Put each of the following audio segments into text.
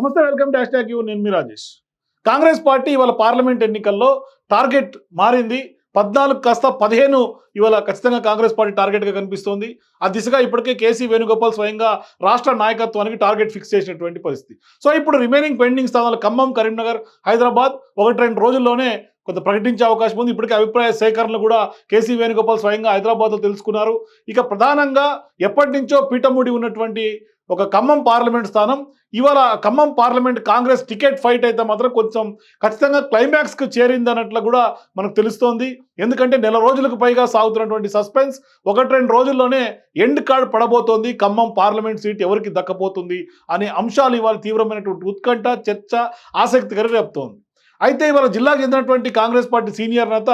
నమస్తే welcome dash ట్యాక్ యూ. నేను మీ రాజేష్. కాంగ్రెస్ పార్టీ ఇవాళ పార్లమెంట్ ఎన్నికల్లో టార్గెట్ మారింది. పద్నాలుగు కాస్త పదిహేను ఇవాళ ఖచ్చితంగా కాంగ్రెస్ పార్టీ టార్గెట్గా కనిపిస్తోంది. ఆ దిశగా ఇప్పటికే కేసీ వేణుగోపాల్ స్వయంగా రాష్ట్ర నాయకత్వానికి టార్గెట్ ఫిక్స్ చేసినటువంటి పరిస్థితి. సో ఇప్పుడు రిమైనింగ్ పెండింగ్ స్థానాలు ఖమ్మం కరీంనగర్ హైదరాబాద్ ఒకటి రెండు రోజుల్లోనే కొంత ప్రకటించే అవకాశం ఉంది. ఇప్పటికే అభిప్రాయ సేకరణలు కూడా కేసీ వేణుగోపాల్ స్వయంగా హైదరాబాద్లో తెలుసుకున్నారు. ఇక ప్రధానంగా ఎప్పటి నుంచో పీఠముడి ఉన్నటువంటి ఒక ఖమ్మం పార్లమెంట్ స్థానం ఇవాళ Khammam parliament Congress ticket fight అయితే మాత్రం కొంచెం ఖచ్చితంగా క్లైమాక్స్కి చేరింది అన్నట్లు కూడా మనకు తెలుస్తోంది. ఎందుకంటే నెల రోజులకు పైగా సాగుతున్నటువంటి సస్పెన్స్ ఒకటి రెండు రోజుల్లోనే ఎండ్ కార్డ్ పడబోతోంది. ఖమ్మం పార్లమెంట్ సీట్ ఎవరికి దక్కపోతుంది అనే అంశాలు ఇవాళ తీవ్రమైనటువంటి ఉత్కంఠ చర్చ ఆసక్తికర రేపుతోంది అయితే ఇవాళ జిల్లాకు చెందినటువంటి కాంగ్రెస్ పార్టీ సీనియర్ నేత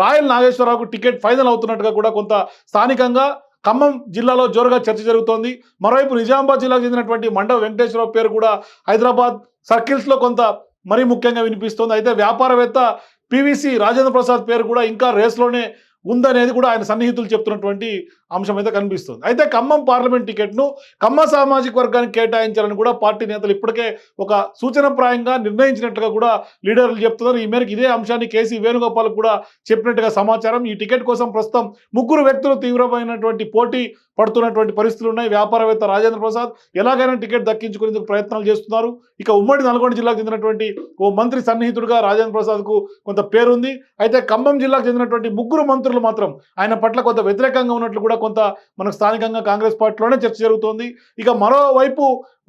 రాయల్ నాగేశ్వరరావుకు టికెట్ ఫైనల్ అవుతున్నట్టుగా కూడా కొంత స్థానికంగా ఖమ్మం జిల్లాలో జోరుగా చర్చ జరుగుతోంది. మరోవైపు నిజామాబాద్ జిల్లాకు చెందినటువంటి మండవ వెంకటేశ్వరరావు పేరు కూడా హైదరాబాద్ సర్కిల్స్లో కొంత మరీ ముఖ్యంగా వినిపిస్తోంది. అయితే వ్యాపారవేత్త పివిసి రాజేంద్ర ప్రసాద్ పేరు కూడా ఇంకా రేస్లోనే ఉందనేది కూడా ఆయన సన్నిహితులు చెప్తున్నటువంటి అంశం అయితే కనిపిస్తుంది. అయితే ఖమ్మం పార్లమెంట్ టికెట్ను ఖమ్మ సామాజిక వర్గానికి కేటాయించాలని కూడా పార్టీ నేతలు ఇప్పటికే ఒక సూచనప్రాయంగా నిర్ణయించినట్టుగా కూడా లీడర్లు చెప్తున్నారు. ఈ మేరకు ఇదే అంశాన్ని కేసీ వేణుగోపాల్ కూడా చెప్పినట్టుగా సమాచారం. ఈ టికెట్ కోసం ప్రస్తుతం ముగ్గురు వ్యక్తులు తీవ్రమైనటువంటి పోటీ పడుతున్నటువంటి పరిస్థితులు ఉన్నాయి. వ్యాపారవేత్త రాజేంద్ర ప్రసాద్ ఎలాగైనా టికెట్ దక్కించుకునేందుకు ప్రయత్నాలు చేస్తున్నారు. ఇక ఉమ్మడి నల్గొండ జిల్లాకు చెందినటువంటి ఓ మంత్రి సన్నిహితుడుగా రాజేంద్ర ప్రసాద్కు కొంత పేరుంది. అయితే ఖమ్మం జిల్లాకు చెందినటువంటి ముగ్గురు మంత్రులు మాత్రం ఆయన పట్ల కొంత వ్యతిరేకంగా ఉన్నట్లు కూడా కొంత మనకు స్థానికంగా కాంగ్రెస్ పార్టీలోనే చర్చ జరుగుతోంది. ఇక మరోవైపు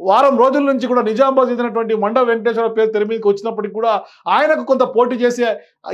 వారం రోజుల నుంచి కూడా నిజామాబాద్ చెందినటువంటి మండ వెంకటేశ్వర పేరు తెర మీదకి వచ్చినప్పటికీ కూడా ఆయనకు కొంత పోటీ చేసే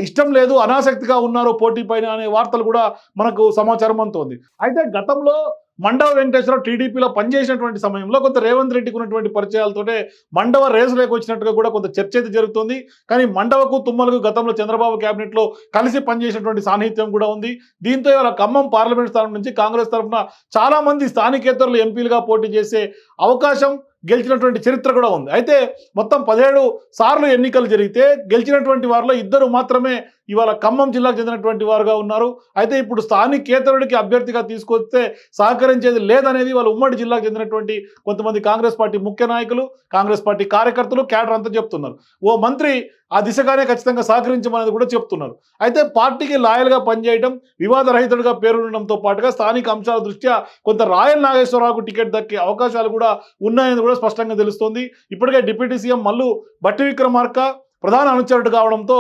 ఇష్టం లేదు అనాసక్తిగా ఉన్నారు పోటీ పైన అనే వార్తలు కూడా మనకు సమాచారం అందుతోంది. అయితే గతంలో మండవ వెంకటేశ్వరరావు టీడీపీలో పనిచేసినటువంటి సమయంలో కొంత రేవంత్ రెడ్డికి ఉన్నటువంటి పరిచయాలతోటే మండవ రేసులోకి వచ్చినట్టుగా కూడా కొంత చర్చ అయితే జరుగుతుంది. కానీ మండవకు తుమ్మలకు గతంలో చంద్రబాబు క్యాబినెట్లో కలిసి పనిచేసినటువంటి సాన్నిహిత్యం కూడా ఉంది. దీంతో ఇవాళ ఖమ్మం పార్లమెంట్ స్థానం నుంచి కాంగ్రెస్ తరఫున చాలా మంది స్థానికేతరులు ఎంపీలుగా పోటీ చేసే అవకాశం గెలిచినటువంటి చరిత్ర కూడా ఉంది. అయితే మొత్తం పదిహేడు సార్లు ఎన్నికలు జరిగితే గెలిచినటువంటి వారిలో ఇద్దరు మాత్రమే ఇవాళ ఖమ్మం జిల్లాకు చెందినటువంటి వారుగా ఉన్నారు. అయితే ఇప్పుడు స్థానికేతరుడికి అభ్యర్థిగా తీసుకొస్తే సహకరించేది లేదనేది వాళ్ళ ఉమ్మడి జిల్లాకు చెందినటువంటి కొంతమంది కాంగ్రెస్ పార్టీ ముఖ్య నాయకులు కాంగ్రెస్ పార్టీ కార్యకర్తలు క్యాడర్ అంతా చెప్తున్నారు. ఓ మంత్రి ఆ దిశగానే ఖచ్చితంగా సహకరించమనేది కూడా చెప్తున్నారు. అయితే పార్టీకి లాయల్గా పనిచేయడం వివాదరహితుడిగా పేరుండడంతో పాటుగా స్థానిక అంశాల దృష్ట్యా కొంత రాయల్ నాగేశ్వరరావుకు టికెట్ దక్కే అవకాశాలు కూడా ఉన్నాయని కూడా స్పష్టంగా తెలుస్తోంది. ఇప్పటికే డిప్యూటీ సీఎం మల్లు బట్టి విక్రమార్క ప్రధాన అనుచరుడు కావడంతో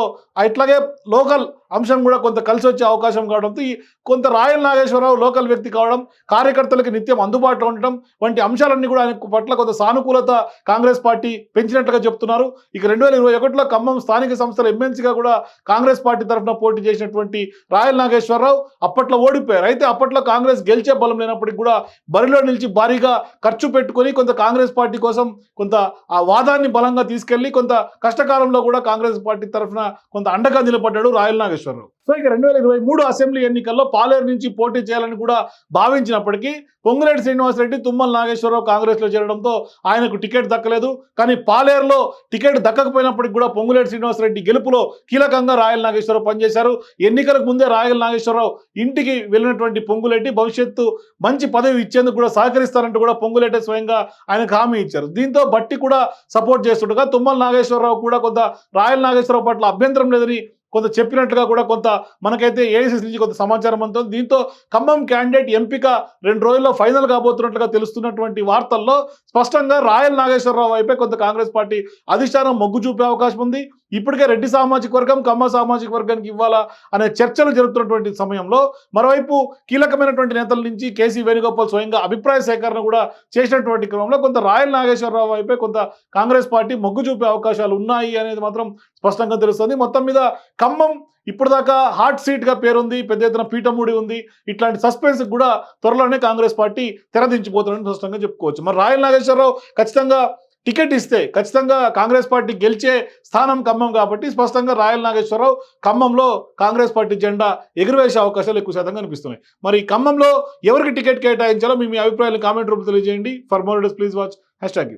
ఇట్లాగే లోకల్ అంశం కూడా కొంత కలిసి వచ్చే అవకాశం కావడంతో ఈ కొంత రాయల్ నాగేశ్వరరావు లోకల్ వ్యక్తి కావడం కార్యకర్తలకు నిత్యం అందుబాటులో ఉండటం వంటి అంశాలన్నీ కూడా ఆయన పట్ల కొంత సానుకూలత కాంగ్రెస్ పార్టీ పెంచినట్లుగా చెప్తున్నారు. ఇక రెండు వేల ఇరవై ఒకటిలో ఖమ్మం స్థానిక సంస్థల ఎమ్మెల్సీగా కూడా కాంగ్రెస్ పార్టీ తరఫున పోటీ చేసినటువంటి రాయల్ నాగేశ్వరరావు అప్పట్లో ఓడిపోయారు. అయితే అప్పట్లో కాంగ్రెస్ గెలిచే బలం లేనప్పటికీ కూడా బరిలో నిలిచి భారీగా ఖర్చు పెట్టుకొని కొంత కాంగ్రెస్ పార్టీ కోసం కొంత ఆ వాదాన్ని బలంగా తీసుకెళ్ళి కొంత కష్టకాలంలో కూడా కాంగ్రెస్ పార్టీ తరఫున కొంత అండగా నిలబడ్డాడు రాయల్ నాగేశ్వరరావు సో ఇక రెండు వేల ఇరవై మూడు అసెంబ్లీ ఎన్నికల్లో పాలేరు నుంచి పోటీ చేయాలని కూడా భావించినప్పటికీ పొంగులేటి శ్రీనివాసరెడ్డి తుమ్మల నాగేశ్వరరావు కాంగ్రెస్లో చేరడంతో ఆయనకు టికెట్ దక్కలేదు. కానీ పాలేరులో టికెట్ దక్కకపోయినప్పటికీ కూడా పొంగులేటి శ్రీనివాసరెడ్డి గెలుపులో కీలకంగా రాయల్ నాగేశ్వరరావు పనిచేశారు. ఎన్నికలకు ముందే రాయల్ నాగేశ్వరరావు ఇంటికి వెళ్ళినటువంటి పొంగులేటి భవిష్యత్తు మంచి పదవి ఇచ్చేందుకు కూడా సహకరిస్తారంటూ కూడా పొంగులేటే స్వయంగా ఆయనకు హామీ ఇచ్చారు. దీంతో బట్టి కూడా సపోర్ట్ చేస్తుండగా తుమ్మల నాగేశ్వరరావు కూడా కొంత రాయల్ నాగేశ్వరరావు పట్ల అభ్యంతరం లేదని కొంత చెప్పినట్టుగా కూడా కొంత మనకైతే ఏఐసిసి నుంచి కొంత సమాచారం అందుతుంది. దీంతో ఖమ్మం క్యాండిడేట్ ఎంపిక రెండు రోజుల్లో ఫైనల్ కాబోతున్నట్లుగా తెలుస్తున్నటువంటి వార్తల్లో స్పష్టంగా రాయల్ నాగేశ్వరరావు వైపే కొంత కాంగ్రెస్ పార్టీ అధిష్టానం మొగ్గు చూపే అవకాశం ఉంది. ఇప్పటికే రెడ్డి సామాజిక వర్గం కమ్మ సామాజిక వర్గానికి ఇవ్వాలా అనే చర్చలు జరుగుతున్నటువంటి సమయంలో మరోవైపు కీలకమైనటువంటి నేతల నుంచి కేసీ వేణుగోపాల్ స్వయంగా అభిప్రాయ సేకరణ కూడా చేసినటువంటి క్రమంలో కొంత రాయల్ నాగేశ్వరరావు వైపే కొంత కాంగ్రెస్ పార్టీ మొగ్గు చూపే అవకాశాలు ఉన్నాయి అనేది మాత్రం స్పష్టంగా తెలుస్తుంది. మొత్తం మీద ఖమ్మం ఇప్పటిదాకా దాకా హాట్ సీట్గా పేరుంది పెద్ద ఎత్తున పీఠముడి ఉంది. ఇట్లాంటి సస్పెన్స్ కూడా త్వరలోనే కాంగ్రెస్ పార్టీ తెరదించిపోతుందని స్పష్టంగా చెప్పుకోవచ్చు. మరి రాయల్ నాగేశ్వరరావు ఖచ్చితంగా టికెట్ ఇస్తే ఖచ్చితంగా కాంగ్రెస్ పార్టీ గెలిచే స్థానం ఖమ్మం కాబట్టి స్పష్టంగా రాయల నాగేశ్వరరావు ఖమ్మంలో కాంగ్రెస్ పార్టీ జెండా ఎగురవేసే అవకాశాలు ఎక్కువ శాతం కనిపిస్తున్నాయి. మరి ఖమ్మంలో ఎవరికి టికెట్ కేటాయించాలో మీ మీ అభిప్రాయాలు కామెంట్ రూపంలో తెలియజేయండి. For more please watch hashtag